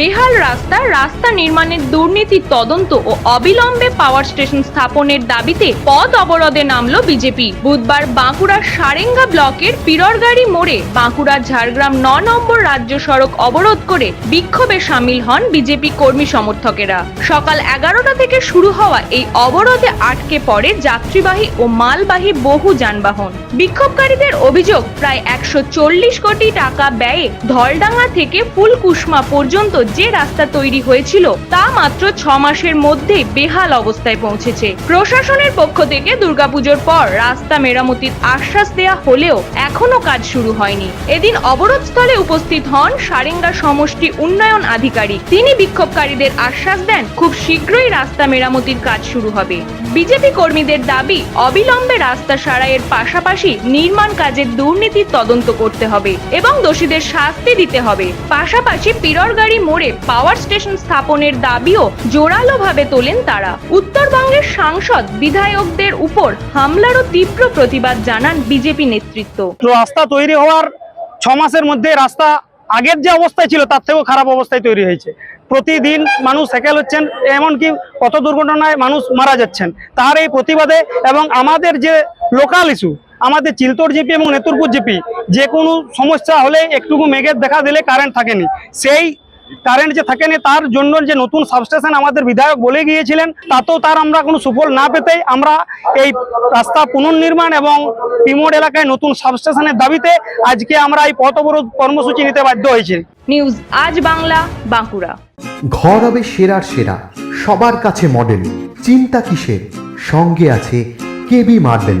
বেহাল রাস্তা রাস্তা নির্মাণের দুর্নীতি তদন্ত ও অবিলম্বে পাওয়ার স্টেশন স্থাপনের দাবিতে পথ অবরোধে নামলো বিজেপি বুধবার বাঁকুড়ার সারেঙ্গা ব্লকের পিররগাড়ি মোড়ে বাঁকুড়া ঝাড়গ্রাম ন নম্বর রাজ্য সড়ক অবরোধ করে বিক্ষোভে সামিল হন বিজেপি কর্মী সমর্থকেরা। সকাল এগারোটা থেকে শুরু হওয়া এই অবরোধে আটকে পড়ে যাত্রীবাহী ও মালবাহী বহু যানবাহন। বিক্ষোভকারীদের অভিযোগ, প্রায় একশো চল্লিশ কোটি টাকা ব্যয়ে ধলডাঙ্গা থেকে ফুলকুসমা পর্যন্ত যে রাস্তা তৈরি হয়েছিল তা মাত্র ছ মাসের মধ্যেই বেহাল অবস্থায় পৌঁছেছে। প্রশাসনের পক্ষ থেকে দুর্গাপুজোর পর রাস্তা মেরামতির আশ্বাস দেয়া হলেও এখনও কাজ শুরু হয়নি। এদিন অবরোধস্থলে উপস্থিত হন সারেঙ্গা সমষ্টি উন্নয়ন আধিকারিক। তিনি বিক্ষোভকারীদের আশ্বাস দেন, খুব শীঘ্রই রাস্তা মেরামতির কাজ শুরু হবে। বিজেপি কর্মীদের দাবি, অবিলম্বে রাস্তা সারাইয়ের পাশাপাশি নির্মাণ কাজের দুর্নীতির তদন্ত করতে হবে এবং দোষীদের শাস্তি দিতে হবে। পাশাপাশি পিররগাড়ি মোড়ে পাওয়ার স্টেশন স্থাপনের দাবিও জোরালোভাবে তোলেন তারা। উত্তরবঙ্গের সাংসদ, বিধায়কদের উপর হামলারও তীব্র প্রতিবাদ জানান বিজেপি নেতৃত্ব। রাস্তা তৈরি হওয়ার ছ মাসের মধ্যে রাস্তা আগের যে অবস্থায় ছিল, তার থেকেও খারাপ অবস্থায় তৈরি হয়েছে। প্রতিদিন মানুষ সেকেল হচ্ছেন, এমনকি কত দুর্ঘটনায় মানুষ মারা যাচ্ছেন। তার এই প্রতিবাদে এবং আমাদের যে লোকাল ইস্যু আমাদের চিলতোর জিপি এবং নেতুরপুর জিপি, যে কোনো সমস্যা হলে একটুকু মেঘের দেখা দিলে কারেন্ট থাকেনি। সেই কারেন্ট যে থাকেনি তার জন্য যে নতুন সাবস্টেশন আমাদের বিধায়ক বলে গিয়েছিলেন তাতেও তার আমরা কোনো সুফল না পেতেই আমরা এই রাস্তা পুনর্নির্মাণ এবং পিমোড এলাকায় নতুন সাবস্টেশনের দাবিতে আজকে আমরা এই পথ অবরোধ কর্মসূচি নিতে বাধ্য হয়েছি। নিউজ আজ বাংলা বাঁকুড়া। ঘর হবে সেরার সেরা সবার কাছে মডেল চিন্তা কিসের? সঙ্গে আছে KB marble